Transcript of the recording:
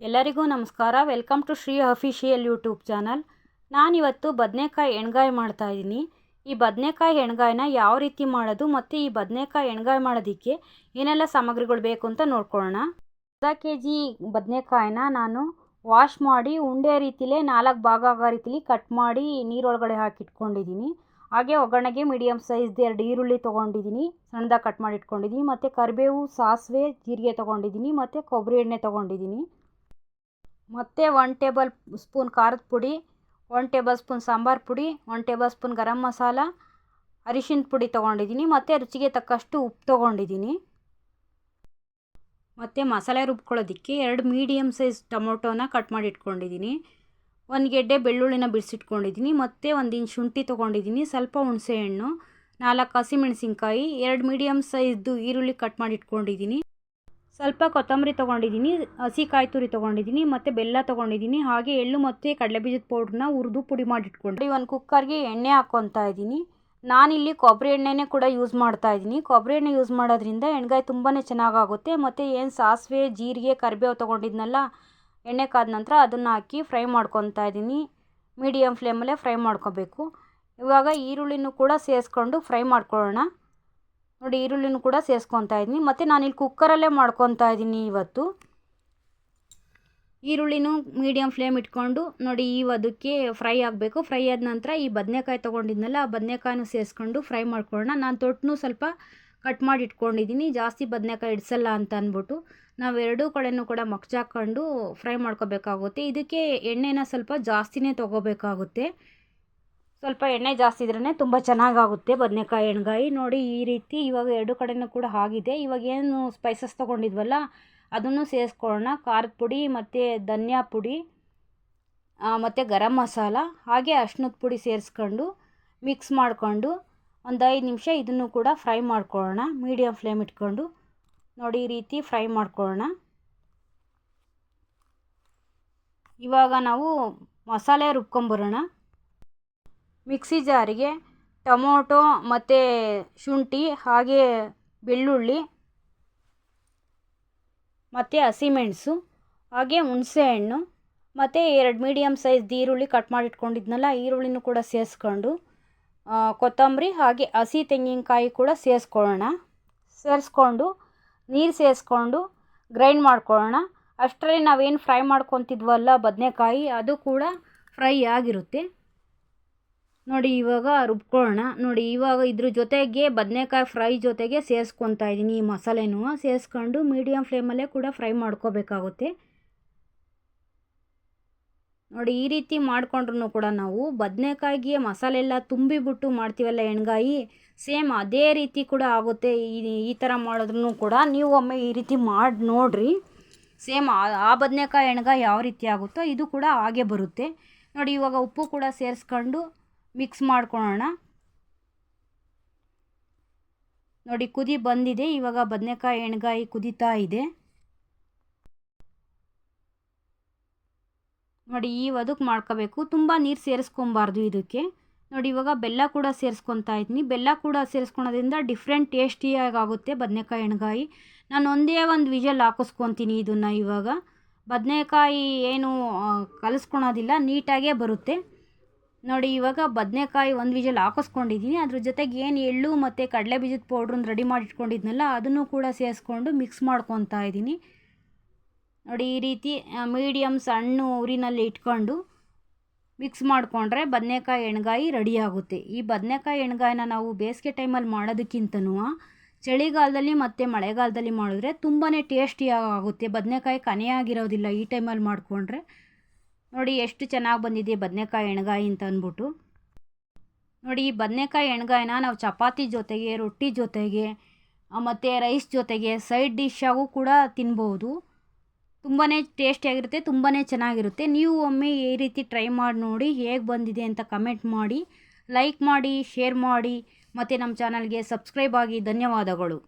ಎಲ್ಲರಿಗೂ ನಮಸ್ಕಾರ. Welcome to Shri official YouTube channel ನಾನಿವತ್ತು ಬದನೆಕಾಯಿ ಎಣ್ಗಾಯಿ ಮಾಡ್ತಾಯಿದ್ದೀನಿ ಈ ಬದನೆಕಾಯಿ ಎಣ್ಗಾಯಿನ ಯಾವ ರೀತಿ ಮಾಡೋದು ಮತ್ತು ಈ ಬದನೆಕಾಯಿ ಎಣ್ಗಾಯಿ ಮಾಡೋದಕ್ಕೆ ಏನೆಲ್ಲ ಸಾಮಗ್ರಿಗಳು ಬೇಕು ಅಂತ ನೋಡ್ಕೊಳ್ಳೋಣ. ಅರ್ಧ ಕೆ ಜಿ ಬದನೆಕಾಯಿನ ನಾನು ವಾಶ್ ಮಾಡಿ ಉಂಡೆ ರೀತಿಲೇ ನಾಲ್ಕು ಭಾಗ ಆಗೋ ರೀತಿಲಿ ಕಟ್ ಮಾಡಿ ನೀರೊಳಗಡೆ ಹಾಕಿಟ್ಕೊಂಡಿದ್ದೀನಿ. ಹಾಗೆ ಒಗ್ಗರಣೆಗೆ ಮೀಡಿಯಮ್ ಸೈಜ್ದು ಎರಡು ಈರುಳ್ಳಿ ತೊಗೊಂಡಿದ್ದೀನಿ. ಸಣ್ಣದಾಗಿ ಕಟ್ ಮಾಡಿ ಇಟ್ಕೊಂಡಿದ್ದೀನಿ. ಮತ್ತು ಕರಿಬೇವು, ಸಾಸಿವೆ, ಜೀರಿಗೆ ತೊಗೊಂಡಿದ್ದೀನಿ. ಮತ್ತು ಕೊಬ್ಬರಿ ಎಣ್ಣೆ ತೊಗೊಂಡಿದ್ದೀನಿ. ಮತ್ತು ಒನ್ ಟೇಬಲ್ ಸ್ಪೂನ್ ಖಾರದ ಪುಡಿ ಒನ್ ಟೇಬಲ್ ಸ್ಪೂನ್ ಸಾಂಬಾರು ಪುಡಿ one tablespoon garam masala, ಅರಿಶಿನ ಪುಡಿ ತೊಗೊಂಡಿದ್ದೀನಿ. ಮತ್ತು ರುಚಿಗೆ ತಕ್ಕಷ್ಟು ಉಪ್ಪು ತೊಗೊಂಡಿದ್ದೀನಿ. ಮತ್ತು ಮಸಾಲೆ ರುಬ್ಕೊಳ್ಳೋದಕ್ಕೆ ಎರಡು ಮೀಡಿಯಮ್ ಸೈಜ್ ಟೊಮೊಟೊನ ಕಟ್ ಮಾಡಿ ಇಟ್ಕೊಂಡಿದ್ದೀನಿ. ಒಂದು ಗೆಡ್ಡೆ ಬೆಳ್ಳುಳ್ಳಿನ ಬಿಡಿಸಿಟ್ಕೊಂಡಿದ್ದೀನಿ ಮತ್ತು ಒಂದು ಇಂಚ್ ಶುಂಠಿ ತೊಗೊಂಡಿದ್ದೀನಿ. ಸ್ವಲ್ಪ ಹುಣಸೆಹಣ್ಣು, ನಾಲ್ಕು ಹಸಿಮೆಣಸಿನ್ಕಾಯಿ, ಎರಡು ಮೀಡಿಯಮ್ ಸೈಜ್ದು ಈರುಳ್ಳಿ ಕಟ್ ಮಾಡಿ ಇಟ್ಕೊಂಡಿದ್ದೀನಿ. ಸ್ವಲ್ಪ ಕೊತ್ತಂಬರಿ ತೊಗೊಂಡಿದ್ದೀನಿ ಹಸಿ ಕಾಯಿ ತುರಿ ತೊಗೊಂಡಿದ್ದೀನಿ, ಮತ್ತು ಬೆಲ್ಲ ತೊಗೊಂಡಿದ್ದೀನಿ. ಹಾಗೆ ಎಳ್ಳು ಮತ್ತು ಕಡಲೆಬೀಜದ ಪೌಡ್ರನ್ನ ಹುರಿದು ಪುಡಿ ಮಾಡಿ ಇಟ್ಕೊಂಡು ಒಂದು ಕುಕ್ಕರ್ಗೆ ಎಣ್ಣೆ ಹಾಕ್ಕೊತಾ ಇದ್ದೀನಿ. ನಾನಿಲ್ಲಿ ಕೊಬ್ಬರಿ ಎಣ್ಣೆನೇ ಕೂಡ ಯೂಸ್ ಮಾಡ್ತಾ ಇದ್ದೀನಿ. ಕೊಬ್ಬರಿ ಎಣ್ಣೆ ಯೂಸ್ ಮಾಡೋದ್ರಿಂದ ಎಣ್ಗಾಯಿ ತುಂಬಾ ಚೆನ್ನಾಗಾಗುತ್ತೆ. ಮತ್ತು ಏನು ಸಾಸಿವೆ, ಜೀರಿಗೆ, ಕರಿಬೇವು ತೊಗೊಂಡಿದ್ನಲ್ಲ, ಎಣ್ಣೆ ಕಾದ ನಂತರ ಅದನ್ನು ಹಾಕಿ ಫ್ರೈ ಮಾಡ್ಕೊತಾ ಇದ್ದೀನಿ. ಮೀಡಿಯಮ್ ಫ್ಲೇಮಲ್ಲೇ ಫ್ರೈ ಮಾಡ್ಕೋಬೇಕು. ಇವಾಗ ಈರುಳ್ಳಿನೂ ಕೂಡ ಸೇರಿಸ್ಕೊಂಡು ಫ್ರೈ ಮಾಡ್ಕೊಳ್ಳೋಣ. ನೋಡಿ ಈರುಳ್ಳಿನೂ ಕೂಡ ಸೇರಿಸ್ಕೊತಾ ಇದ್ದೀನಿ. ಮತ್ತು ನಾನಿಲ್ಲಿ ಕುಕ್ಕರಲ್ಲೇ ಮಾಡ್ಕೊತಾ ಇದ್ದೀನಿ ಇವತ್ತು. ಈರುಳ್ಳಿನೂ ಮೀಡಿಯಮ್ ಫ್ಲೇಮ್ ಇಟ್ಕೊಂಡು ನೋಡಿ ಈ ಅದಕ್ಕೆ ಫ್ರೈ ಆಗಬೇಕು. ಫ್ರೈ ಆದ ನಂತರ ಈ ಬದನೆಕಾಯಿ ತೊಗೊಂಡಿದ್ನಲ್ಲ, ಆ ಬದನೆಕಾಯಿನೂ ಸೇರಿಸ್ಕೊಂಡು ಫ್ರೈ ಮಾಡ್ಕೊಳ್ಳೋಣ. ನಾನು ತೊಟ್ಟನು ಸ್ವಲ್ಪ ಕಟ್ ಮಾಡಿ ಇಟ್ಕೊಂಡಿದ್ದೀನಿ. ಜಾಸ್ತಿ ಬದನೆಕಾಯಿ ಇಡಿಸಲ್ಲ ಅಂತ ಅಂದ್ಬಿಟ್ಟು. ನಾವು ಎರಡೂ ಕಡೆನೂ ಕೂಡ ಮಗ್ಚಾಕೊಂಡು ಫ್ರೈ ಮಾಡ್ಕೋಬೇಕಾಗುತ್ತೆ. ಇದಕ್ಕೆ ಎಣ್ಣೆನ ಸ್ವಲ್ಪ ಜಾಸ್ತಿನೇ ತೊಗೋಬೇಕಾಗುತ್ತೆ. ಸ್ವಲ್ಪ ಎಣ್ಣೆ ಜಾಸ್ತಿ ಇದ್ರೇ ತುಂಬ ಚೆನ್ನಾಗಾಗುತ್ತೆ. ಬದನೆಕಾಯಿ ಎಣ್ಗಾಯಿ ನೋಡಿ ಈ ರೀತಿ ಇವಾಗ ಎರಡು ಕಡೆನೂ ಕೂಡ ಆಗಿದೆ. ಇವಾಗ ಏನು ಸ್ಪೈಸಸ್ ತೊಗೊಂಡಿದ್ವಲ್ಲ, ಅದನ್ನು ಸೇರಿಸ್ಕೊಳ್ಳೋಣ. ಖಾರದ ಪುಡಿ ಮತ್ತು ಧನಿಯಾ ಪುಡಿ ಮತ್ತು ಗರಂ ಮಸಾಲ, ಹಾಗೆ ಅರ್ಶಿನದ ಪುಡಿ ಸೇರಿಸ್ಕೊಂಡು ಮಿಕ್ಸ್ ಮಾಡಿಕೊಂಡು ಒಂದು ಐದು ನಿಮಿಷ ಇದನ್ನು ಕೂಡ ಫ್ರೈ ಮಾಡ್ಕೊಳ್ಳೋಣ. ಮೀಡಿಯಮ್ ಫ್ಲೇಮ್ ಇಟ್ಕೊಂಡು ನೋಡಿ ಈ ರೀತಿ ಫ್ರೈ ಮಾಡ್ಕೊಳ್ಳೋಣ. ಇವಾಗ ನಾವು ಮಸಾಲೆ ರುಬ್ಕೊಂಬರೋಣ ಮಿಕ್ಸಿ ಜಾರಿಗೆ ಟೊಮೊಟೊ ಮತ್ತು ಶುಂಠಿ, ಹಾಗೆ ಬೆಳ್ಳುಳ್ಳಿ, ಮತ್ತು ಹಸಿಮೆಣಸು, ಹಾಗೆ ಹುಣಸೆಹಣ್ಣು, ಮತ್ತು ಎರಡು ಮೀಡಿಯಮ್ ಸೈಜ್ ಈರುಳ್ಳಿ ಕಟ್ ಮಾಡಿಟ್ಕೊಂಡಿದ್ನಲ್ಲ, ಈರುಳ್ಳಿನೂ ಕೂಡ ಸೇರಿಸ್ಕೊಂಡು ಕೊತ್ತಂಬರಿ ಹಾಗೆ ಹಸಿ ತೆಂಗಿನಕಾಯಿ ಕೂಡ ಸೇರಿಸ್ಕೊಳ್ಳೋಣ. ಸೇರಿಸ್ಕೊಂಡು, ನೀರು ಸೇರಿಸ್ಕೊಂಡು ಗ್ರೈಂಡ್ ಮಾಡ್ಕೊಳ್ಳೋಣ. ಅಷ್ಟರಲ್ಲಿ ನಾವೇನು ಫ್ರೈ ಮಾಡ್ಕೊತಿದ್ವಲ್ಲ ಬದನೆಕಾಯಿ, ಅದು ಕೂಡ ಫ್ರೈ ಆಗಿರುತ್ತೆ. ನೋಡಿ ಇವಾಗ ರುಬ್ಕೊಳ್ಳೋಣ. ನೋಡಿ ಇವಾಗ ಇದ್ರ ಜೊತೆಗೆ ಬದನೆಕಾಯಿ ಫ್ರೈ ಜೊತೆಗೆ ಸೇರಿಸ್ಕೊತಾ ಇದ್ದೀನಿ ಈ ಮಸಾಲೆನೂ. ಸೇರಿಸ್ಕೊಂಡು ಮೀಡಿಯಮ್ ಫ್ಲೇಮಲ್ಲೇ ಕೂಡ ಫ್ರೈ ಮಾಡ್ಕೋಬೇಕಾಗುತ್ತೆ. ನೋಡಿ ಈ ರೀತಿ ಮಾಡ್ಕೊಂಡ್ರೂ ಕೂಡ ನಾವು ಬದನೆಕಾಯಿಗೆ ಮಸಾಲೆ ಎಲ್ಲ ತುಂಬಿಬಿಟ್ಟು ಮಾಡ್ತೀವಲ್ಲ ಎಣ್ಗಾಯಿ, ಸೇಮ್ ಅದೇ ರೀತಿ ಕೂಡ ಆಗುತ್ತೆ. ಈ ಈ ಥರ ಮಾಡಿದ್ರೂ ಕೂಡ ನೀವು ಒಮ್ಮೆ ಈ ರೀತಿ ಮಾಡಿ ನೋಡಿರಿ. ಸೇಮ್ ಆ ಬದನೆಕಾಯಿ ಎಣ್ಗಾಯಿ ಯಾವ ರೀತಿ ಆಗುತ್ತೋ ಇದು ಕೂಡ ಹಾಗೆ ಬರುತ್ತೆ. ನೋಡಿ ಇವಾಗ ಉಪ್ಪು ಕೂಡ ಸೇರಿಸ್ಕೊಂಡು ಮಿಕ್ಸ್ ಮಾಡ್ಕೊಳ್ಳೋಣ ನೋಡಿ, ಕುದಿ ಬಂದಿದೆ. ಇವಾಗ ಬದನೆಕಾಯಿ ಎಣ್ಗಾಯಿ ಕುದೀತಾ ಇದೆ. ನೋಡಿ, ಈ ಒದಕ್ಕೆ ಮಾಡ್ಕೋಬೇಕು. ತುಂಬ ನೀರು ಸೇರಿಸ್ಕೊಬಾರ್ದು ಇದಕ್ಕೆ. ನೋಡಿ, ಇವಾಗ ಬೆಲ್ಲ ಕೂಡ ಸೇರಿಸ್ಕೊತಾ ಇದ್ದೀನಿ. ಬೆಲ್ಲ ಕೂಡ ಸೇರಿಸ್ಕೊಳೋದ್ರಿಂದ ಡಿಫ್ರೆಂಟ್ ಟೇಸ್ಟಿಯಾಗಿ ಆಗುತ್ತೆ ಬದನೆಕಾಯಿ ಎಣ್ಗಾಯಿ. ನಾನು ಒಂದೇ ಒಂದು ವಿಜಲ್ ಹಾಕಿಸ್ಕೊತೀನಿ ಇದನ್ನು ಇವಾಗ. ಬದನೆಕಾಯಿ ಏನು ಕಲಿಸ್ಕೊಳೋದಿಲ್ಲ. ನೀಟಾಗೇ ಬರುತ್ತೆ. ನೋಡಿ, ಇವಾಗ ಬದನೆಕಾಯಿ ಒಂದು ವಿಜಲ್ ಹಾಕಿಸ್ಕೊಂಡಿದ್ದೀನಿ ಅದ್ರ ಜೊತೆಗೆ ಏನು ಎಳ್ಳು ಮತ್ತು ಕಡಲೆ ಬೀಜದ ಪೌಡ್ರನ್ನ ರೆಡಿ ಮಾಡಿ ಇಟ್ಕೊಂಡಿದ್ನಲ್ಲ ಅದನ್ನು ಕೂಡ ಸೇರಿಸ್ಕೊಂಡು ಮಿಕ್ಸ್ ಮಾಡ್ಕೊತಾ ಇದ್ದೀನಿ ನೋಡಿ, ಈ ರೀತಿ ಮೀಡಿಯಮ್ ಸಣ್ಣ ಊರಿನಲ್ಲಿ ಇಟ್ಕೊಂಡು ಮಿಕ್ಸ್ ಮಾಡಿಕೊಂಡ್ರೆ ಬದನೆಕಾಯಿ ಎಣ್ಗಾಯಿ ರೆಡಿ ಆಗುತ್ತೆ. ಈ ಬದನೆಕಾಯಿ ಎಣ್ಗಾಯಿನ ನಾವು ಬೇಸಿಗೆ ಟೈಮಲ್ಲಿ ಮಾಡೋದಕ್ಕಿಂತನೂ, ಚಳಿಗಾಲದಲ್ಲಿ ಮತ್ತು ಮಳೆಗಾಲದಲ್ಲಿ ಮಾಡಿದ್ರೆ ತುಂಬಾ ಟೇಸ್ಟಿಯಾಗಿ ಆಗುತ್ತೆ. ಬದನೆಕಾಯಿ ಕನೆಯಾಗಿರೋದಿಲ್ಲ ಈ ಟೈಮಲ್ಲಿ ಮಾಡಿಕೊಂಡ್ರೆ. ನೋಡಿ ಎಷ್ಟು ಚೆನ್ನಾಗಿ ಬಂದಿದೆ ಬದನೆಕಾಯಿ ಎಣ್ಗಾಯಿ ಅಂತ ಅಂದ್ಬಿಟ್ಟು. ನೋಡಿ ಈ ಬದನೆಕಾಯಿ ಎಣ್ಗಾಯಿನ ನಾವು ಚಪಾತಿ ಜೊತೆಗೆ, ರೊಟ್ಟಿ ಜೊತೆಗೆ ಮತ್ತು ರೈಸ್ ಜೊತೆಗೆ ಸೈಡ್ ಡಿಶ್ಶಾಗೂ ಕೂಡ ತಿನ್ಬೋದು. ತುಂಬಾ ಟೇಸ್ಟಿಯಾಗಿರುತ್ತೆ ತುಂಬಾ ಚೆನ್ನಾಗಿರುತ್ತೆ. ನೀವು ಒಮ್ಮೆ ಈ ರೀತಿ ಟ್ರೈ ಮಾಡಿ ನೋಡಿ ಹೇಗೆ ಬಂದಿದೆ ಅಂತ ಕಮೆಂಟ್ ಮಾಡಿ ಲೈಕ್ ಮಾಡಿ ಶೇರ್ ಮಾಡಿ, ಮತ್ತು ನಮ್ಮ ಚಾನಲ್ಗೆ ಸಬ್ಸ್ಕ್ರೈಬ್ ಆಗಿ ಧನ್ಯವಾದಗಳು.